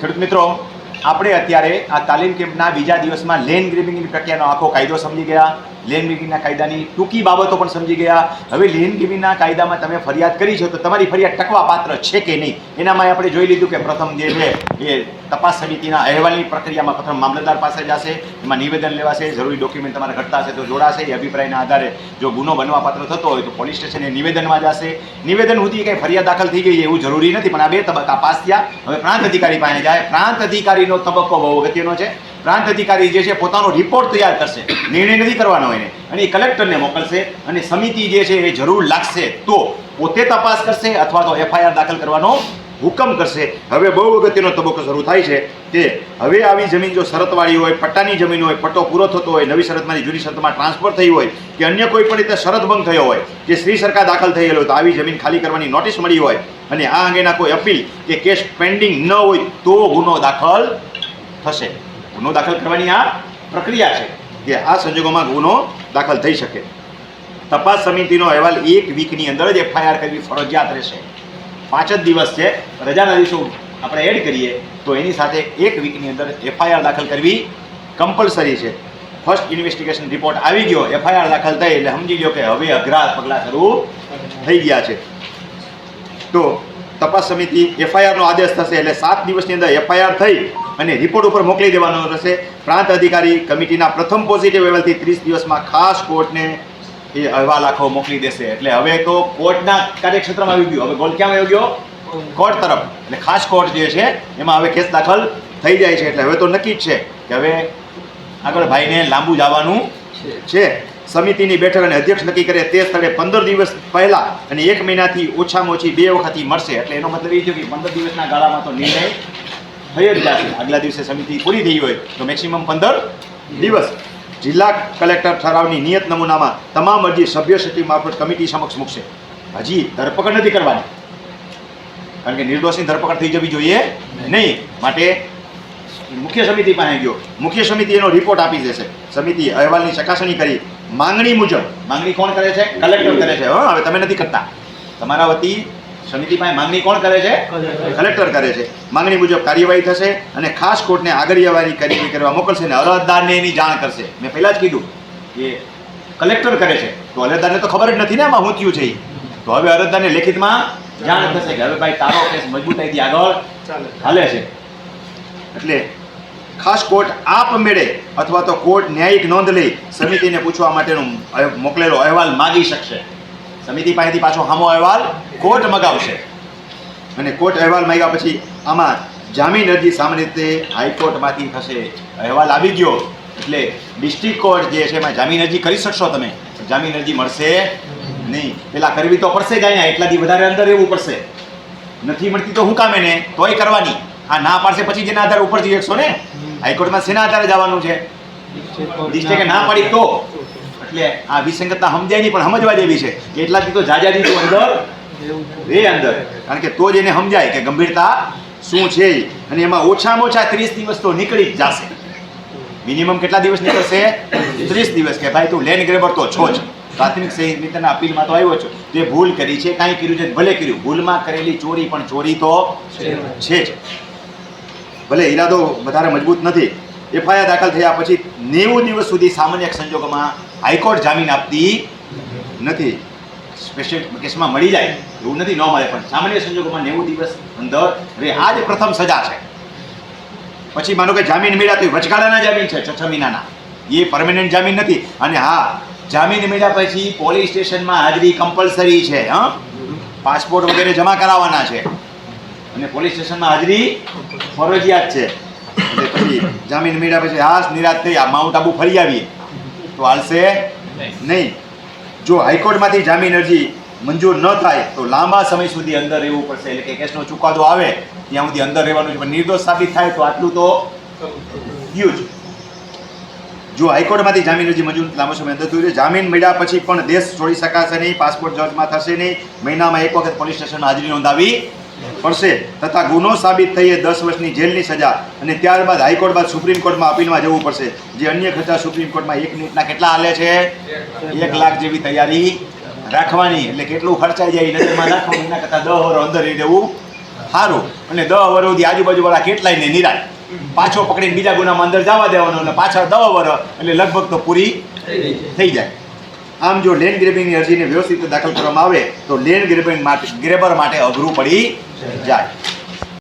ખેડૂત મિત્રો, આપણે અત્યારે આ તાલીમ કેમ્પના બીજા દિવસમાં લેન ગ્રેબિંગની પ્રક્રિયાનો આખો કાયદો સમજી ગયા. લેન્ડ ગ્રેબિંગના કાયદાની ટૂંકી બાબતો પણ સમજી ગયા. હવે લેન્ડ કાયદામાં તમે ફરિયાદ કરી છે તો તમારી ફરિયાદ ટકવા પાત્ર છે કે નહીં? એનામાં આપણે જોઈ લીધું કે પ્રથમ જે છે એ તપાસ સમિતિના અહેવાલની પ્રક્રિયામાં પ્રથમ મામલતદાર પાસે જશે, એમાં નિવેદન લેવાશે, જરૂરી ડોક્યુમેન્ટ તમારે ઘટતા હશે તો જોડાશે, એ અભિપ્રાયના આધારે જો ગુનો બનવા પાત્ર થતો હોય તો પોલીસ સ્ટેશને નિવેદનમાં જશે. નિવેદન સુધી કંઈ ફરિયાદ દાખલ થઈ ગઈ એવું જરૂરી નથી, પણ આ બે તબક્કા પાસ થયા. હવે પ્રાંત અધિકારી પાસે જાય. પ્રાંત અધિકારીનો તબક્કો બહુ અગત્યનો છે. પ્રાંત અધિકારી જે છે પોતાનો રિપોર્ટ તૈયાર કરશે. નિર્ણય નથી કરવાનો એને. અને એ કલેક્ટરને મોકલશે અને સમિતિ જે છે એ જરૂર લાગશે તો પોતે તપાસ કરશે અથવા તો એફઆઈઆર દાખલ કરવાનો હુકમ કરશે. હવે બહુ અગત્યનો તબક્કો શરૂ થાય છે કે હવે આવી જમીન જો શરતવાળી હોય, પટ્ટાની જમીન હોય, પટ્ટો પૂરો થતો હોય, નવી શરતમાંથી જૂની શરતમાં ટ્રાન્સફર થઈ હોય કે અન્ય કોઈ પણ રીતે શરત ભંગ થયો હોય કે શ્રી સરકાર દાખલ થયેલો હોય તો આવી જમીન ખાલી કરવાની નોટિસ મળી હોય અને આ અંગેના કોઈ અપીલ કે કેસ પેન્ડિંગ ન હોય તો ગુનો દાખલ થશે. ગુનો દાખલ કરવાની આ પ્રક્રિયા છે કે આ સંજોગોમાં ગુનો દાખલ થઈ શકે. તપાસ સમિતિનો અહેવાલ એક વીકની અંદર જ એફઆઈઆર કરવી ફરજિયાત રહેશે. પાંચ જ દિવસ છે, રજાના દિવસો આપણે એડ કરીએ તો એની સાથે એક વીકની અંદર એફઆઈઆર દાખલ કરવી કમ્પલસરી છે. ફર્સ્ટ ઇન્વેસ્ટિગેશન રિપોર્ટ આવી ગયો, એફઆઈઆર દાખલ થઈ એટલે સમજી ગયો કે હવે અઘરા પગલાં શરૂ થઈ ગયા છે. તો તપાસ સમિતિ એફઆઈઆરનો આદેશ થશે એટલે સાત દિવસની અંદર એફઆઈઆર થઈ અને રિપોર્ટ ઉપર મોકલી દેવાનો રહેશે પ્રાંત અધિકારી કમિટીના પ્રથમ પોઝિટિવ અહેવાલથી ત્રીસ દિવસમાં ખાસ કોર્ટને એ અહેવાલ આખો મોકલી દેશે. એટલે હવે તો કોર્ટના કાર્યક્ષેત્રમાં આવી ગયું. હવે ગોલ ક્યાં આવી ગયો? કોર્ટ તરફ. એટલે ખાસ કોર્ટ જે છે, એમાં હવે કેસ દાખલ થઈ જાય છે. એટલે હવે તો નક્કી જ છે કે હવે આગળ ભાઈને લાંબુ જવાનું છે. સમિતિની બેઠક અને અધ્યક્ષ નક્કી કરે તે સ્થળે પંદર દિવસ પહેલા અને એક મહિનાથી ઓછામાં ઓછી બે વખતથી મળશે. એટલે એનો મતલબ એ છે કે પંદર દિવસના ગાળામાં તો નિર્ણય થઈ જ જશે આગલા દિવસે સમિતિ પૂરી થઈ હોય તો મેક્સિમમ પંદર દિવસ જિલ્લા કલેક્ટર ઠરાવની નિયત નમૂનામાં તમામ અરજી સભ્ય સચિવ મારફત કમિટી સમક્ષ મૂકશે. હજી ધરપકડ નથી કરવાની. કારણ કે નિર્દોષની ધરપકડ થઈ જવી જોઈએ નહીં. માટે મુખ્ય સમિતિ પાસે ગયો. મુખ્ય સમિતિ એનો રિપોર્ટ આપી દેશે. સમિતિ અહેવાલની ચકાસણી કરી. માંગણી મુજબ. માંગણી કોણ કરે છે? કલેક્ટર કરે છે. હવે તમે નથી કરતા. તમારા વતી સમિતિ પાસે માંગણી કોણ કરે છે? કલેક્ટર કરે છે. માંગણી મુજબ કાર્યવાહી થશે અને ખાસ કોર્ટને આગળવારી કાર્યવાહી કરવા મોકલશે અને અરજદારને એની જાણ કરશે. મેં પહેલાં જ કીધું કે કલેક્ટર કરે છે. તો અરજદારને તો ખબર જ નથી ને આમાં હું થયું છે તો હવે અરજદારને લેખિતમાં જાણ થશે કે હવે ભાઈ તારો કેસ મજબૂતાઈથી આગળ હાલે છે. એટલે ખાસ કોર્ટ આપમેળે અથવા તો કોર્ટ ન્યાયિક નોંધ લઈ સમિતિને પૂછવા માટેનો મોકલેલો અહેવાલ માગી શકશે. સમિતિ પાસેથી પાછો હામો અહેવાલ કોર્ટ મગાવશે. અને કોર્ટ અહેવાલ માગ્યા પછી આમાં જામીન અરજી સામાન્ય રીતે હાઈકોર્ટમાંથી થશે. અહેવાલ આવી ગયો એટલે ડિસ્ટ્રિક્ટ કોર્ટ જે છે એમાં જામીન અરજી કરી શકશો તમે. જામીન અરજી મળશે નહીં. પેલા કરવી તો પડશે જ અહીંયા. એટલાથી વધારે અંદર રહેવું પડશે. નથી મળતી તો હું કામે ને તોય કરવાની. આ ના પાડશે પછી જેના આધારે ઉપરથી શકશો ને? હાઈકોર્ટમાં શેના આધારે જવાનું છે. ડિસ્ટ્રિક્ટે ના પાડી તો? એટલે આ વિસંગતતા સમજાય નહીં, પણ સમજવા જેવી છે. એટલાથી તો જાજાજી તું અંદર. રે અંદર. કારણ કે તો જ એને સમજાય કે ગંભીરતા શું છે અને એમાં ઓછામાં ઓછા ત્રીસ દિવસ તો નીકળી જ જશે. મિનિમમ કેટલા દિવસ નીકળશે? ત્રીસ દિવસ કે ભાઈ તું લેન્ડ ગ્રેબર તો છો જ. પ્રાથમિક સહિતના અપીલમાં તો આવ્યો છો. તે ભૂલ કરી છે, કાંઈ કર્યું છે, ભલે કર્યું. ભૂલમાં કરેલી ચોરી, પણ ચોરી તો છે જ. ભલે ઈરાદો વધારે મજબૂત નથી. એફઆઈઆર દાખલ થયા પછી નેવું દિવસ સુધી સામાન્ય સંજોગોમાં હાઈકોર્ટ જામીન આપતી નથી. સ્પેશિયલ કેસમાં મળી જાય એવું નથી, ન મળે પણ સામાન્ય સંજોગોમાં નેવું દિવસ અંદર રે આ જ પ્રથમ સજા છે. પછી માનો કે જામીન મળ્યા તો વચગાળાના જામીન છે છ છ મહિનાના. એ પરમેનન્ટ જામીન નથી. અને હા, જામીન મળ્યા પછી પોલીસ સ્ટેશનમાં હાજરી કમ્પલસરી છે, હા? પાસપોર્ટ વગેરે જમા કરાવવાના છે. અને પોલીસ સ્ટેશનમાં હાજરી ફરજિયાત છે. પછી જામીન મળ્યા પછી હાસ નિરાશ થઈ આ માઉન્ટ આબુ ફરી આવીએ. તો હાલશે નહીં. જો હાઈકોર્ટમાંથી જામીન અરજી મંજૂર ન થાય, તો લાંબા સમય સુધી અંદર રહેવું પડશે. એટલે કે કેસનો ચુકાદો આવે, ત્યાં સુધી અંદર રહેવાનું છે. પણ નિર્દોષ સાબિત થાય તો આટલું તો થયું જ. હાઈકોર્ટમાંથી જામીન અરજી મંજૂર લાંબો સમય અંદર થયું છે, જામીન મળ્યા પછી પણ દેશ છોડી શકાશે નહીં, પાસપોર્ટ જજમાં થશે નહીં. મહિનામાં એક વખત પોલીસ સ્ટેશન હાજરી નોંધાવી પડશે તથા ગુનો સાબિત થઈએ દસ વર્ષની જેલની સજા અને ત્યારબાદ હાઈકોર્ટ બાદ સુપ્રીમ કોર્ટમાં અપીલમાં જવું પડશે. જે અન્ય ખર્ચા સુપ્રીમ કોર્ટમાં એક મિનિટના કેટલા હાલે છે? એક લાખ જેવી તૈયારી રાખવાની. એટલે કેટલું ખર્ચાઈ જાય નજરમાં રાખવાનું. એના કરતાં દહ વર્ષ અંદર રહી દેવું સારું. અને દહ વરોથી આજુબાજુવાળા કેટલાય ને નિરાય. પાછો પકડીને બીજા ગુનામાં અંદર જવા દેવાનો. અને પાછળ દહ વર એટલે લગભગ તો પૂરી થઈ જાય. આમ જો લેન્ડ ગ્રેબિંગની અરજીને વ્યવસ્થિત દાખલ કરવામાં આવે, તો લેન્ડ ગ્રેબિંગ માટે ગ્રેબર માટે અઘરું પડી જાય.